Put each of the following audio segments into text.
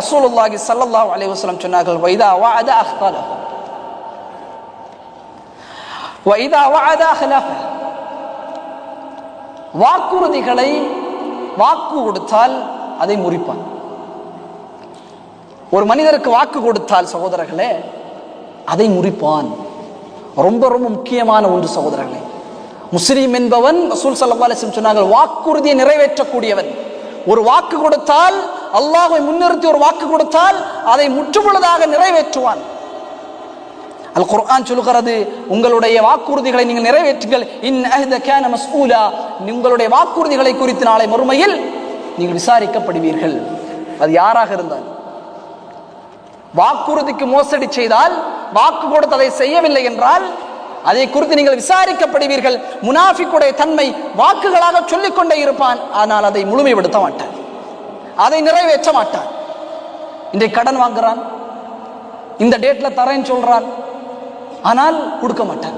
ரசூலுல்லாஹி சல்லல்லாஹு அலைஹி வஸல்லம் சொன்னார்கள் வைதா வஅத அஃதல வைதா வஅத அஹ்லஃப. வாக்குறுதிகளை வாக்கு கொடுத்தால் அதை முறிப்பான். ஒரு மனிதருக்கு வாக்கு கொடுத்தால் சகோதரர்களே அதை முறிப்பான். ரொம்ப ரொம்ப முக்கியமான ஒன்று சகோதரர்களே. முஸ்லீம் என்பவன் ரசூல் சல்லா அலிஸ்லம் சொன்னார்கள் வாக்குறுதியை நிறைவேற்றக்கூடியவன். ஒரு வாக்கு கொடுத்தால் அல்லாஹை முன்னிறுத்தி ஒரு வாக்கு கொடுத்தால் அதை முற்றுமுழுதாக நிறைவேற்றுவான். அல் குர்ஆன் சொல்லுகிறது உங்களுடைய வாக்குறுதிகளை நீங்கள் நிறைவேற்றுங்கள். இன் அஹ்த கான மஸ்ஊலா. உங்களுடைய வாக்குறுதிகளை குறித்து நாளை மறுமையில் நீங்கள் விசாரிக்கப்படுவீர்கள். அது யாராக இருந்தால் வாக்குறுதிக்கு மோசடி செய்தால் வாக்கு கொடுத்து அதை செய்யவில்லை என்றால் அதை குறித்து நீங்கள் விசாரிக்கப்படுவீர்கள். முனாஃபிக்குடைய தன்மை வாக்குகளாக சொல்லிக்கொண்டே இருப்பான் ஆனால் அதை முழுமைப்படுத்த மாட்டான். அதை நிறைவேற்ற மாட்டான் இன்றைக்கு கடன் வாங்குறான். இந்த டேட்ல தரேன்னு சொல்றான். ஆனால் கொடுக்க மாட்டான்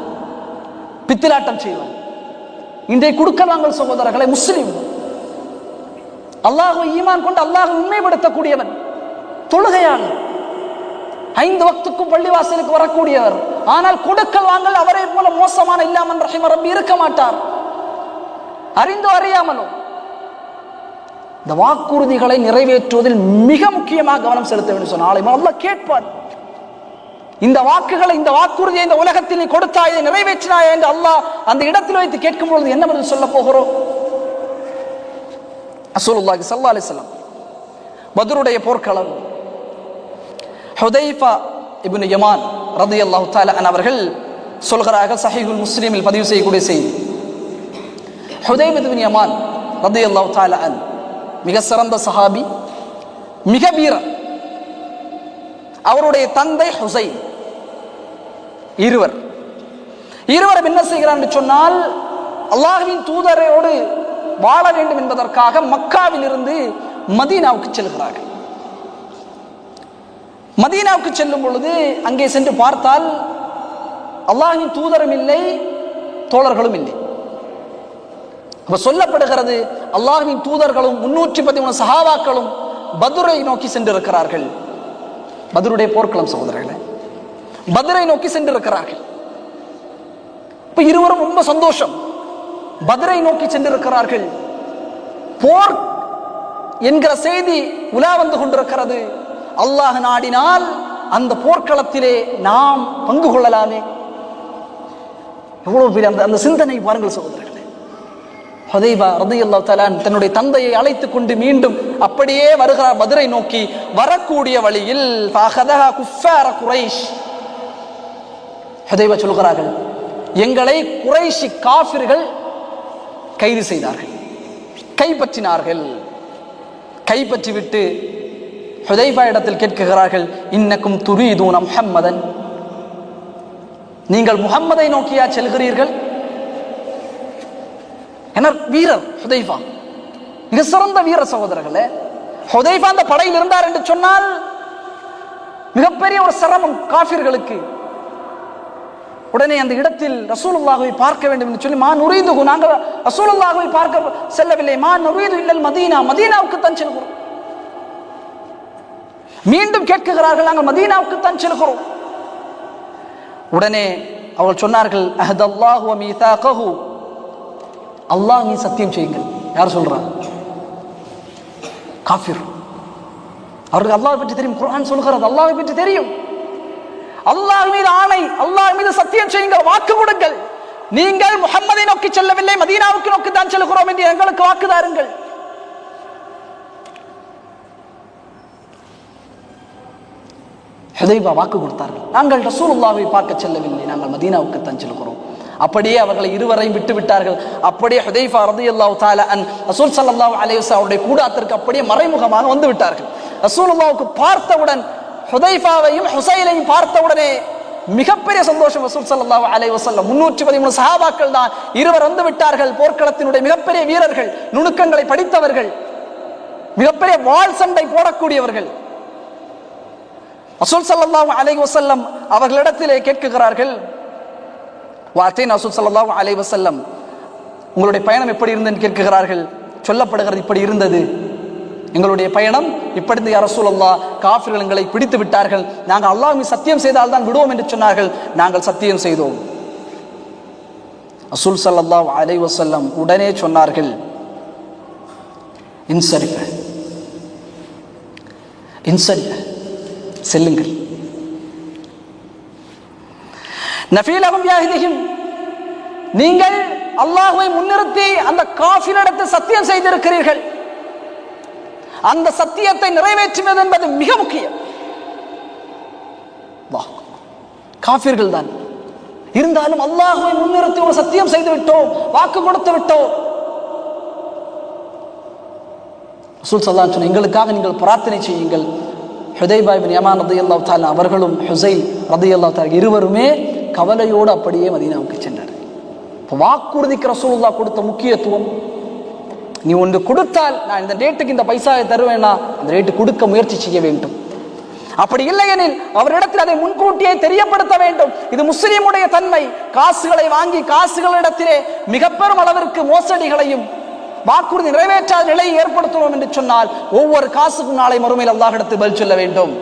பித்திலாட்டம் செய்வான். இன்றைக்கு கொடுக்க வாங்கல் சகோதரர்களை முஸ்லீம். அல்லாஹ் ஈமான் கொண்டு அல்லாஹ் உண்மைப்படுத்தக்கூடியவன் தொழுகையாளர் ஐந்து வக்துக்கும் பள்ளிவாசலுக்கு வரக்கூடியவர். ஆனால் கொடுக்கல் வாங்கல் அவரை போல மோசமான இல்லாமல் ரஹிம ரப்பி இருக்க மாட்டார். அறிந்தோ அறியாமலும் இந்த வாக்குறுதிகளை நிறைவேற்றுவதில் மிக முக்கியமாக கவனம் செலுத்த வேண்டும் சொன்ன நாளை கேட்பார். இந்த வாக்குகளை இந்த வாக்குறுதியை இந்த உலகத்தில் நீ கொடுத்தாய் இதை நிறைவேற்றினாய் என்று அல்லாஹ் அந்த இடத்தில் வைத்து கேட்கும் பொழுது என்ன பதில் சொல்ல போகிறோம்? அசூலுல்லாஹி சல்லா அலைஹி வஸல்லம் போர்க்களம். ஹுதைஃபா இபின் யமான் ரதி அல்லாஹு அன் அவர்கள் சொல்கிறார்கள் சஹிகுல் முஸ்லீமில் பதிவு செய்யக்கூடிய செய்தி. ஹுதைஃபா இப்னு யமான் ரதி அல்லாஹு அன் மிக சிறந்த சஹாபி மிக வீரர் அவருடைய தந்தை ஹுசைன் இருவர். இருவரும் என்ன செய்கிறார் என்று சொன்னால் அல்லாஹுவின் தூதரோடு வாழ வேண்டும் என்பதற்காக மக்காவில் இருந்து மதீனாவுக்கு செல்கிறார்கள். மதீனாவுக்கு செல்லும் பொழுது அங்கே சென்று பார்த்தால் அல்லாஹின் தூதரும் இல்லை தோழர்களும் இல்லை. அப்ப சொல்லப்படுகிறது அல்லாஹின் தூதர்களும் முன்னூற்றி பதிமூணு சஹாபாக்களும் பதுரை நோக்கி சென்றிருக்கிறார்கள். பதுருடைய போர்க்களம் சகோதரர்களே பதுரை நோக்கி சென்றிருக்கிறார்கள். இப்ப இருவரும் ரொம்ப சந்தோஷம். பதுரை நோக்கி சென்றிருக்கிறார்கள். போர் என்கிற செய்தி உலா வந்து கொண்டிருக்கிறது. அல்லாஹ் நாடினால் அந்த போர்க்களத்திலே நாம் பங்கு கொள்ளலாமே. எவ்வளவு பெரிய அந்த அந்த சிந்தனை பாருங்கள் சகோதரர் ஹுதைபா ரதியல்லாஹு தலான் தன்னுடைய தந்தையை அழைத்துக் கொண்டு மீண்டும் அப்படியே வருகிறார் மதுரை நோக்கி. வரக்கூடிய வழியில் ஃபஅகதஹா ஹுதைபா சொல்கிறார்கள் எங்களை குறைஷி காஃபிர்கள் கைது செய்தார்கள் கைப்பற்றினார்கள். கைப்பற்றி விட்டு ஹுதைபா இடத்தில் கேட்குகிறார்கள் இன்னக்கும் துரிதூன முஹம்மதன். நீங்கள் முகம்மதை நோக்கியா செல்கிறீர்கள்? என வீரர் ஹுதைஃபா. மிக சிறந்த வீர சகோதரர்களே ஹுதைஃபா அந்த படையில் இருந்தார் என்று சொன்னால் மிகப்பெரிய ஒரு சிரமம் காஃபிர்களுக்கு. உடனே அந்த இடத்தில் ரசூலுல்லாஹுவை பார்க்க வேண்டும் என்று சொல்லி மா நுரீது நாங்கள் ரசூலுல்லாஹுவை பார்க்க செல்லவில்லை. மா நுரீது இல்லல் மதீனா மதீனாவுக்கு தான் செல்கிறோம். மீண்டும் கேட்குகிறார்கள் நாங்கள் மதீனாவுக்கு தான் செல்கிறோம். உடனே அவர்கள் சொன்னார்கள் அஹதல்லாஹு மீதாகஹு அல்லாஹ் மீ சத்தியம் செய்யுங்கள். யார் சொல்கிறா காஃபிர். அவருக்கு அல்லாஹ் பற்றி தெரியும். குரான் சொல்கிறது அல்லாஹ் பற்றி தெரியும். அல்லாஹ் மீது ஆணை அல்லாஹ் மீது சத்தியம் செய்யுங்கள் வாக்கு கொடுங்கள். நீங்கள் முகம்மதை நோக்கி செல்லவில்லை மதீனாவுக்கு நோக்கி தான் செல்கிறோம் என்று எங்களுக்கு வாக்கு தாருங்கள். ஹுதைபா வாக்கு கொடுத்தார்கள். நாங்கள் ரசூலுல்லாவை பார்க்க செல்லவில்லை நாங்கள் மதீனாவுக்கு தான் செல்கிறோம். அப்படியே அவர்களை இருவரையும் விட்டு விட்டார்கள். அப்படியே ஹுதைஃபா ரதியல்லாஹு தால அன் ரசூல் சல்லாஹ் அலைஹி அவருடைய கூடாத்திற்கு அப்படியே மறைமுகமாக வந்து விட்டார்கள். ரசூலுல்லாவுக்கு பார்த்தவுடன் ஹுதைஃபாவையும் ஹுசைனையும் பார்த்தவுடனே மிகப்பெரிய சந்தோஷம் வசூல் சல்லாஹ் அலைஹி வசல்லம் முன்னூற்றி பதிமூணு சஹாபாக்கள் தான் இருவர் வந்து விட்டார்கள். போர்க்களத்தினுடைய மிகப்பெரிய வீரர்கள் நுணுக்கங்களை படித்தவர்கள் மிகப்பெரிய வாள் சண்டை போடக்கூடியவர்கள். வசூல் சல்லாஹ் அலை வசல்லம் அவர்களிடத்திலே கேட்குகிறார்கள் வார்த்தை நசூத் சல்லாஹ் அலைஹி வஸல்லம் உங்களுடைய பயணம் எப்படி இருந்ததுன்னு கேட்கிறார்கள்? சொல்லப்படுகிறது இப்படி இருந்தது. எங்களுடைய பயணம் இப்படி அரசூல் அல்லா காஃபிர்கள் எங்களை பிடித்து விட்டார்கள். நாங்கள் அல்லாஹ் சத்தியம் செய்தால் தான் விடுவோம் என்று சொன்னார்கள். நாங்கள் சத்தியம் செய்தோம். அசூல் சல்லா அலை வசல்லம் உடனே சொன்னார்கள் இன்சரிஃப இன்சரிஃப செல்லுங்கள். நஃபீலகும் யாஹிதிஹிம். நீங்கள் அல்லாஹுவை முன்னிறுத்தி அந்த காஃபிரிடத்து சத்தியம் செய்திருக்கிறீர்கள். அந்த சத்தியத்தை நிறைவேற்றுவது என்பது மிக முக்கியம். காஃபிர்கள் தான். இருந்தாலும் அல்லாஹுவை முன்னிறுத்தி ஒரு சத்தியம் செய்து விட்டோம் வாக்கு கொடுத்து விட்டோம். ரசூல் சொன்ன எங்களுக்காக நீங்கள் பிரார்த்தனை செய்யுங்கள். ஹுதைபாய் பின் யமான் ரதி அல்லா தாலா அவர்களும் ஹுசை ரதி அல்லா தாலா இருவருமே கவலையோடு அப்படியே மதீனாவுக்கு சென்றார். இப்போ வாக்குறுதிக்கு ரசூலுல்லா கொடுத்த முக்கியத்துவம் நீ ஒன்று கொடுத்தால் நான் இந்த டேட்டுக்கு இந்த பைசாவை தருவேன்னா அந்த ரேட்டு கொடுக்க முயற்சி செய்ய வேண்டும். அப்படி இல்லையெனில் அவரிடத்தில் அதை முன்கூட்டியே தெரியப்படுத்த வேண்டும். இது முஸ்லீமுடைய தன்மை. காசுகளை வாங்கி காசுகளிடத்திலே மிக பெரும் அளவிற்கு மோசடிகளையும் வாக்குறுதி நிறைவேற்றாத நிலையை ஏற்படுத்துவோம் என்று சொன்னால் ஒவ்வொரு காசுக்கும் நாளை மறுமையில் அல்லாஹிடத்தில் பதில் சொல்ல வேண்டும்.